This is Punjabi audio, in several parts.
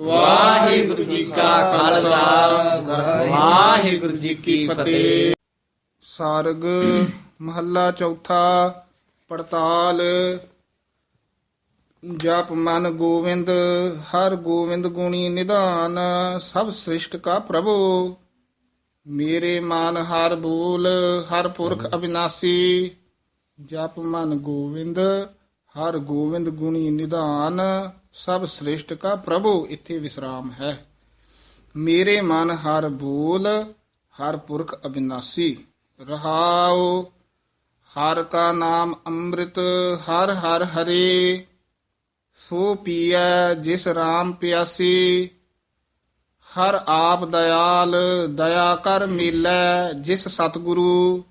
ਵਾਹਿਗੁਰੂ ਜੀ ਕਾ ਖਾਲਸਾ। ਵਾਹਿਗੁਰੂ ਜੀ ਕੀ ਫਤਿਹ। ਸਾਰਗ ਮਹੱਲਾ ਚੌਥਾ, ਪੜਤਾਲ। ਜਪ ਮਨ ਗੋਵਿੰਦ, ਹਰ ਗੋਵਿੰਦ ਗੁਣੀ ਨਿਧਾਨ, ਸਭ ਸ੍ਰਿਸ਼ਟ ਕਾ ਪ੍ਰਭੂ। ਮੇਰੇ ਮਨ ਹਰ ਬੂਲ, ਹਰ ਪੁਰਖ ਅਬਿਨਾਸੀ। ਜਪ ਮਨ ਗੋਵਿੰਦ, ਹਰ ਗੋਵਿੰਦ ਗੁਣੀ ਨਿਧਾਨ ਸਭ ਸ੍ਰਿਸ਼ਟ ਕਾ ਪ੍ਰਭੂ, ਇੱਥੇ ਵਿਸਰਾਮ ਹੈ। ਮੇਰੇ ਮਨ ਹਰ ਬੋਲ ਹਰ ਪੁਰਖ ਅਬਿਨਾਸੀ। ਰਹਾਉ, ਹਰ ਕਾ ਨਾਮ ਅੰਮ੍ਰਿਤ, ਹਰ ਹਰ ਹਰੇ। ਸੋ ਪੀਐ ਜਿਸ RAM ਪਿਆਸੀ। ਹਰ ਆਪ ਦਇਆਲ, ਦਇਆ ਕਰ ਮਿਲੈ ਜਿਸ ਸਤਿਗੁਰੂ।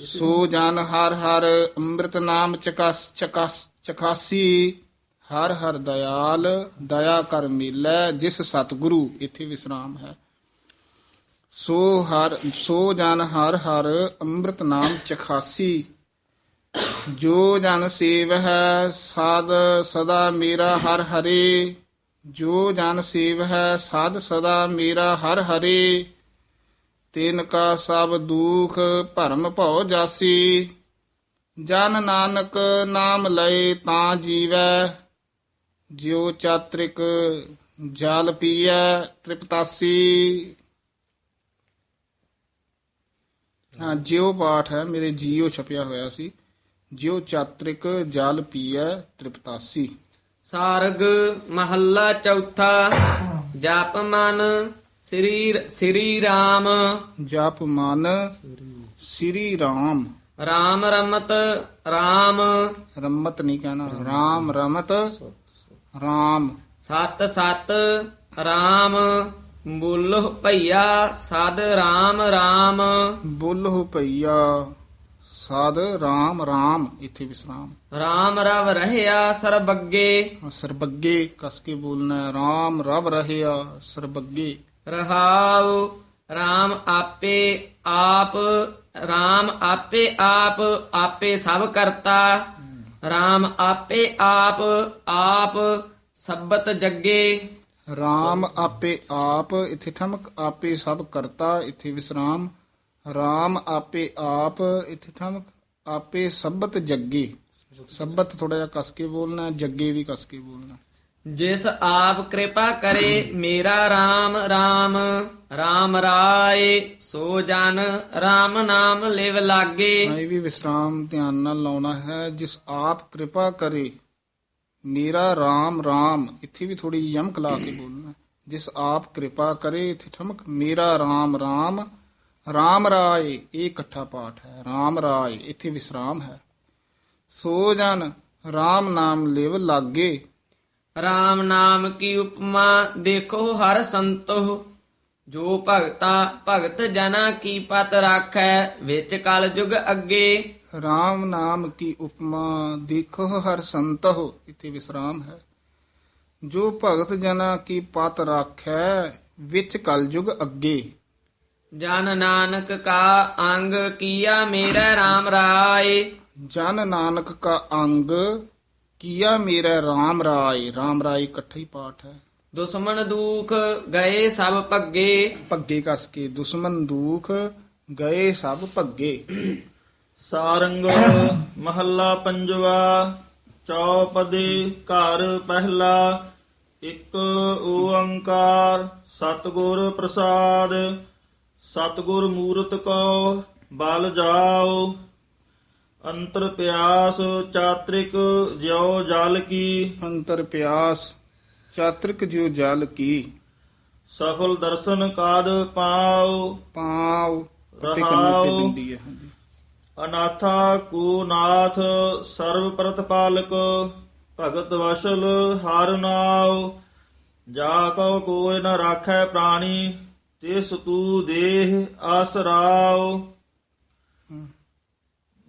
ਸੋ ਜਨ ਹਰ ਹਰ ਅੰਮ੍ਰਿਤ ਨਾਮ ਚਕਸ ਚਕਸ, ਚਕਾਸੀ। ਹਰ ਹਰ ਦਇਆਲ, ਦਇਆ ਕਰ ਮਿਲੈ, ਜਿਸ ਸਤਿਗੁਰੂ ਇੱਥੇ ਵਿਸਰਾਮ ਹੈ। ਸੋ ਹਰ, ਸੋ ਜਨ ਹਰ ਹਰ ਅੰਮ੍ਰਿਤ ਨਾਮ ਚਖਾਸੀ। ਜੋ ਜਨ ਸੇਵ ਹੈ ਸਾਧ ਸਦਾ ਮੇਰਾ ਹਰ ਹਰੇ। ਜੋ ਜਨ ਸੇਵ ਹੈ ਸਾਧ ਸਦਾ ਮੇਰਾ ਹਰ ਹਰੇ। ਤਿਨ ਕਾ ਸਭ ਦੁਖ ਭਰਮ ਭਉ ਜਾਸੀ। ਜਨ ਨਾਨਕ ਨਾਮ ਲਏ ਤਾਂ ਜੀਵੈ। ਜਿਉ ਚਾਤ੍ਰਿਕ ਜਲ ਪੀਐ ਤ੍ਰਿਪਤਾਸੀ। ਹਾਂ ਜਿਉ ਪਾਠ ਹੈ ਮੇਰੇ ਜੀਉ ਛਪਿਆ ਹੋਇਆ ਸੀ। ਜਿਉ ਚਾਤ੍ਰਿਕ ਜਲ ਪੀਐ ਤ੍ਰਿਪਤਾਸੀ। ਸਾਰਗ ਮਹੱਲਾ ਚੌਥਾ ਜਪ ਮਨ ਸਰੀਰ ਸ੍ਰੀ ਰਾਮ। ਜਪ ਮਨ ਸ੍ਰੀ RAM ਰਾਮ ਰਮਤ ਰਾਮ। ਰਮਤ ਨਹੀਂ ਕਹਿਣਾ RAM ਰਮਤ RAM ਸਤ ਸਤ ਰਾਮ। ਬੁੱਲਹੁ ਭਈਆ ਸਦ ਰਾਮ ਰਾਮ। ਬੋਲਹੁ ਭਈਆ ਸਾਧ RAM RAM ਇੱਥੇ ਵਿਸਰਾਮ। ਰਾਮ ਰਵ ਰਹਿਆ ਸਰਬੱਗੇ। ਸਰਬੱਗੇ ਕਸ ਕੇ ਬੋਲਣਾ ਹੈ। RAM ਰਵ ਰਹਿਆ ਸਰਬੱਗੇ। ਰਹਾਉ ਰਾਮ ਆਪੇ ਆਪ ਰਾਮ ਆਪੇ ਆਪ ਆਪੇ ਸਭ ਕਰਤਾ। ਰਾਮ ਆਪੇ ਆਪ ਆਪ ਸਬਤ ਜੱਗੇ। RAM ਆਪੇ ਆਪ, ਇੱਥੇ ਠਮਕ ਆਪੇ ਸਭ ਕਰਤਾ, ਇੱਥੇ ਵਿਸਰਾਮ। RAM ਆਪੇ ਆਪ, ਇੱਥੇ ਠਮਕ ਆਪੇ ਸਬਤ ਜੱਗੇ। ਸਬਤ ਥੋੜਾ ਜਿਹਾ ਕਸ ਕੇ ਬੋਲਣਾ, ਜੱਗੇ ਵੀ ਕਸ ਕੇ ਬੋਲਣਾ। ਜਿਸ ਆਪ ਕਿਰਪਾ ਕਰੇ ਮੇਰਾ RAM RAM RAM ਰਾਏ ਸੋ ਜਨ RAM ਨਾਮ ਲਿਵ ਲਾਗੇ। ਹਾਂ, ਇਹ ਵੀ ਵਿਸਰਾਮ ਧਿਆਨ ਨਾਲ ਲਾਉਣਾ ਹੈ ਜਿਸ ਆਪ ਕਿਰਪਾ ਕਰੇ ਮੇਰਾ RAM RAM ਇੱਥੇ ਵੀ ਥੋੜੀ ਯਮਕ ਲਾ ਕੇ ਬੋਲਣਾ ਜਿਸ ਆਪ ਕਿਰਪਾ ਕਰੇ ਇੱਥੇ ਠਮਕ ਮੇਰਾ RAM RAM RAM ਰਾਏ। ਇਹ ਇਕੱਠਾ ਪਾਠ ਹੈ RAM ਰਾਏ। ਇੱਥੇ ਵਿਸਰਾਮ ਹੈ। ਸੋ ਜਨ RAM ਨਾਮ ਲਿਵ ਲਾਗੇ। RAM ਨਾਮ ਕੀ ਉਪਮਾ ਦੇਖੋ ਹਰ ਸੰਤੋ ਜੋ ਭਗਤਾ ਭਗਤ ਜਨਾ ਕੀ ਪਤ ਰਾਖੈ ਵਿੱਚ ਕਲ ਯੁਗ ਅੱਗੇ। RAM ਨਾਮ ਕੀ ਉਪਮਾ ਦੇਖੋ ਹਰ ਸੰਤਹੁ ਇੱਥੇ ਵਿਸਰਾਮ ਹੈ। ਜੋ ਭਗਤ ਜਨਾ ਕੀ ਪਤ ਰਾਖੈ ਵਿੱਚ ਕਲਯੁਗ ਅੱਗੇ। ਜਨ ਨਾਨਕ ਕਾ ਅੰਗ ਕੀਆ ਮੇਰਾ RAM ਰਾਏ। ਜਨ ਨਾਨਕ ਕਾ ਅੰਗ ਕੀਆ ਮੇਰਾ RAM ਰਾਏ RAM ਰਾਏ ਇਕੱਠਾ ਹੀ ਪਾਠ ਹੈ। ਦੁਸ਼ਮਨ ਦੁਖ ਗਏ ਸਭ ਭੱਗੇ। ਭੱਗੇ ਕਸ ਕੇ। ਦੁਸ਼ਮਨ ਦੁਖ ਗਏ ਸਭ ਭੱਗੇ। ਸਾਰੰਗ ਮਹੱਲਾ ਪੰਜਵਾ ਚੌਪਦੀ ਘਰ ਪਹਿਲਾ ਇੱਕ ਓੰਕਾਰ ਸਤਿਗੁਰ ਪ੍ਰਸਾਦ ਸਤਿਗੁਰ ਮੂਰਤ ਕੋ ਬਲ ਜਾਓ ਅੰਤਰ ਪਿਆਸ ਚਾਤ੍ਰਿਕ ਜਿਉ ਜਲ ਕੀ। ਅੰਤਰ ਪਿਆਸ ਚਾਤ੍ਰਿਕ ਜਿਉ ਜਲ ਕੀ। ਸਫਲ ਦਰਸ਼ਨ ਕਾਦ ਪਾਉ। ਪਾਉ ਤੇ ਰਹਾਉ। ਅਨਾਥਾ ਕੋ ਨਾਥ ਸਰਵ ਪ੍ਰਤਪਾਲਕ ਭਗਤ ਵਸ਼ਲ ਹਰ ਨਾਉ। ਜਾ ਕਉ ਕੋਇ ਨ ਰਾਖੈ ਪ੍ਰਾਣੀ ਤਿਸ ਤੂ ਦੇਹ ਆਸਰਾਉ।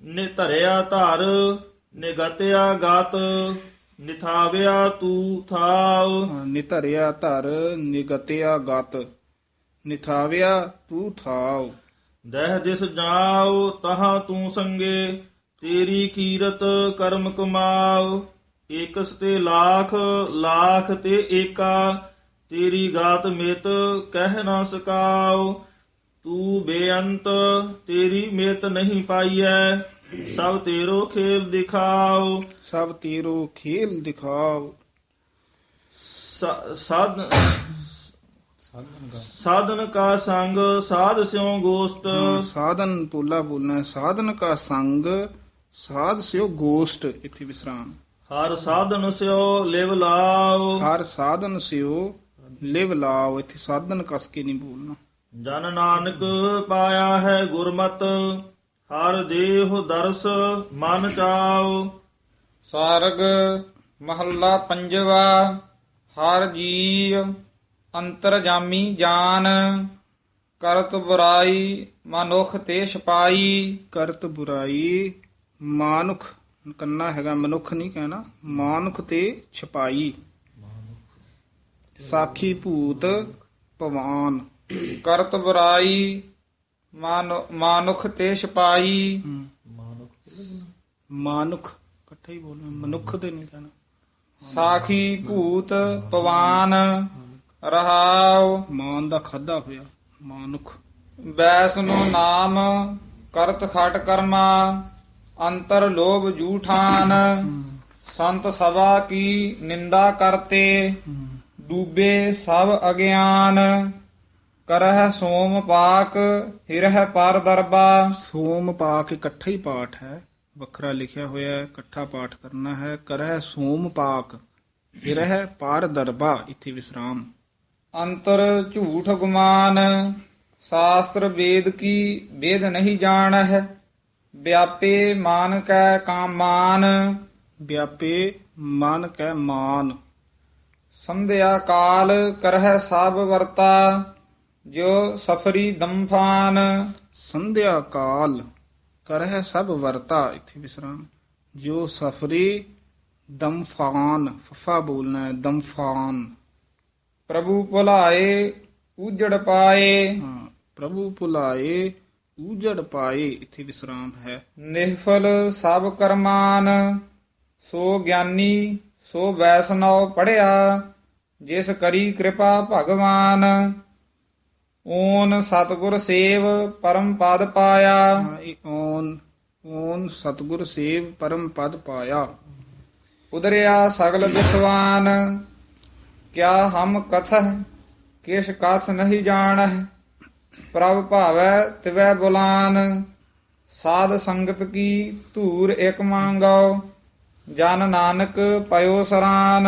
ਨਿਧਰਿਆ ਧਰ ਨਿਗਤਿਆ ਗਤ ਨਿਥਾਵਿਆ ਤੂ ਥਾਉ ਹਾਂ, ਨਿਧਰਿਆ ਧਰ ਨਿਗਤਿਆ ਗਤ ਨਿਥਾਵਿਆ ਤੂ ਥਾਉ ਦਹਿ ਦਿਸ ਜਾਉ ਤਹਾਂ ਤੂੰ ਸੰਗੇ ਤੇਰੀ ਕੀਰਤ ਕਰਮ ਕਮਾਉ। ਇਕਸ ਤੇ ਲੱਖ ਲੱਖ ਤੇ ਏਕਾ ਤੇਰੀ ਗਾਤ ਮਿਤ ਕਹਿ ਨਾ ਸਕਾਉ। ਤੂੰ ਬੇਅੰਤ ਤੇਰੀ ਮਿਤ ਨਹੀਂ ਪਾਈਐ। ਸਭ ਤੇਰੋ ਖੇਲ ਦਿਖਾਉ ਸਭ ਤੀਰੋ ਖੇਲ ਦਿਖਾਓ। ਸਾਧ ਸਾਧਨ ਕਾ ਸੰਗ ਸਾਧ ਸਿਉ ਗੋਸ਼ਟ। ਸਾਧਨ ਪੂਲਾ ਬੋਲਣਾ। ਸਾਧਨ ਕਾ ਸੰਗ ਸਾਧ ਸਿਓ ਗੋਸ਼ਟ ਇੱਥੇ ਵਿਸਰਾਮ। ਹਰ ਸਾਧਨ ਸਿਉ ਲਿਵ ਲਾਉ ਹਰ ਸਾਧਨ ਸਿਓ ਲਿਵ ਲਾਓ ਇੱਥੇ ਸਾਧਨ ਕਸ ਕੇ ਨਹੀਂ ਬੋਲਣਾ। ਜਨ ਨਾਨਕ ਪਾਇਆ ਹੈ ਗੁਰਮਤ। ਹਰ ਦੇਹ ਦਰਸ ਮਨ ਚਾਉ। ਸਾਰਗ ਮਹੱਲਾ ਪੰਜਵਾ ਹਰ ਜੀ ਅੰਤਰਜਾਮੀ ਜਾਨ। ਕਰਤ ਬੁਰਾਈ ਮਨੁਖ ਤੇ ਛਪਾਈ। ਕਰਤ ਬੁਰਾਈ ਮਾਨੁਖ ਕੰਨਾ ਹੈਗਾ ਮਨੁੱਖ ਨਹੀਂ ਕਹਿਣਾ ਮਾਨੁਖ ਤੇ ਛਪਾਈ। ਸਾਖੀ ਭੂਤ ਪਵਾਨ ਕਰਤ ਬੁਰਾਈ ਮਾਨੁਖ ਤੇ ਛਪਾਈ ਮਾਨੁਖ ਇਕੱਠਾ ਹੀ ਬੋਲਣਾ। ਮਨੁੱਖ ਤੇ ਨਹੀਂ ਕਹਿਣਾ। ਸਾਖੀ ਭੂਤ ਪਵਾਨ ਰਹਾਉ। ਮਾਨ ਦਾ ਖਾਦਾ ਹੋਇਆ ਮਾਨੁਖ। ਬੈਸ ਨੂੰ ਨਾਮ ਕਰਤ ਖਟ ਕਰਮਾ। ਅੰਤਰ ਲੋਭ ਜੂਠਾਨ। ਸੰਤ ਸਭਾ ਕੀ ਨਿੰਦਾ ਕਰਤੇ। ਡੂਬੇ ਸਭ ਅਗਿਆਨ। ਕਰਹਿ ਸੋਮ ਪਾਕ ਹਿਰਹਿ ਪਰ ਦਰਬਾ। ਸੋਮ ਪਾ ਕੇ ਇਕੱਠਾ ਹੀ ਪਾਠ ਹੈ ਵੱਖਰਾ ਲਿਖਿਆ ਹੋਇਆ ਹੈ ਇਕੱਠਾ ਪਾਠ ਕਰਨਾ ਹੈ। ਕਰਹਿ ਸੋਮ ਪਾਕ ਰਹਿ ਪਾਰ ਦਰਬਾ ਇੱਥੇ ਵਿਸਰਾਮ। ਅੰਤਰ ਝੂਠ ਗੁਮਾਨ ਸ਼ਾਸਤਰ ਵੇਦ ਕੀ ਵੇਦ ਨਹੀਂ ਜਾਣਹਿ। ਵਿਆਪੇ ਮਾਨ ਕੈ ਕਾਮਾਨ ਵਿਆਪੇ ਮਨ ਕੈ ਮਾਨ। ਸੰਧਿਆ ਕਾਲ ਕਰਹਿ ਸਭ ਵਰਤਾ। ਜੋ ਸਫਰੀ ਦੰਫਾਨ। ਸੰਧਿਆ ਕਾਲ ਕਰਹਿ ਸਭ ਵਰਤਾ ਇੱਥੇ ਵਿਸਰਾਮ। ਜੋ ਸਫਰੀ ਦਮਫਾਨ ਫਫਾ ਬੋਲਣਾ ਹੈ ਦਮਫਾਨ ਪ੍ਰਭੂ ਭੁਲਾਏ ਉਜੜ ਪਾਏ। ਹਾਂ ਪ੍ਰਭੂ ਭੁਲਾਏ ਊਜੜ ਪਾਏ ਇੱਥੇ ਵਿਸਰਾਮ ਹੈ। ਨਿਹਫਲ ਸਭ ਕਰਮਾਨ ਸੋ ਗਿਆਨੀ ਸੋ ਵੈਸਨਉ ਪੜਿਆ ਜਿਸ ਕਰੀ ਕਿਰਪਾ ਭਗਵਾਨ। ਓਨ ਸਤਗੁਰ ਸੇਵ ਪਰਮ ਪਦ ਪਾਇਆ। ਓਨ ਓਨ ਸਤਗੁਰ ਸੇਵ ਪਰਮ ਪਦ ਪਾਇਆ। ਉਦਰਿਆ ਸਗਲ ਵਿਸਵਾਨ ਕਿਆ ਹਮ ਕਥਹ ਕਿਛ ਕਥ ਨਹੀਂ ਜਾਣਹਿ। ਪ੍ਰਭ ਭਾਵੈ ਤਿਵੈ ਬੁਲਾਨ ਸਾਧ ਸੰਗਤ ਕੀ ਧੂਰ ਇਕ ਮੰਗਾਓ। ਜਨ ਨਾਨਕ ਪਇਓ ਸਰਾਨ।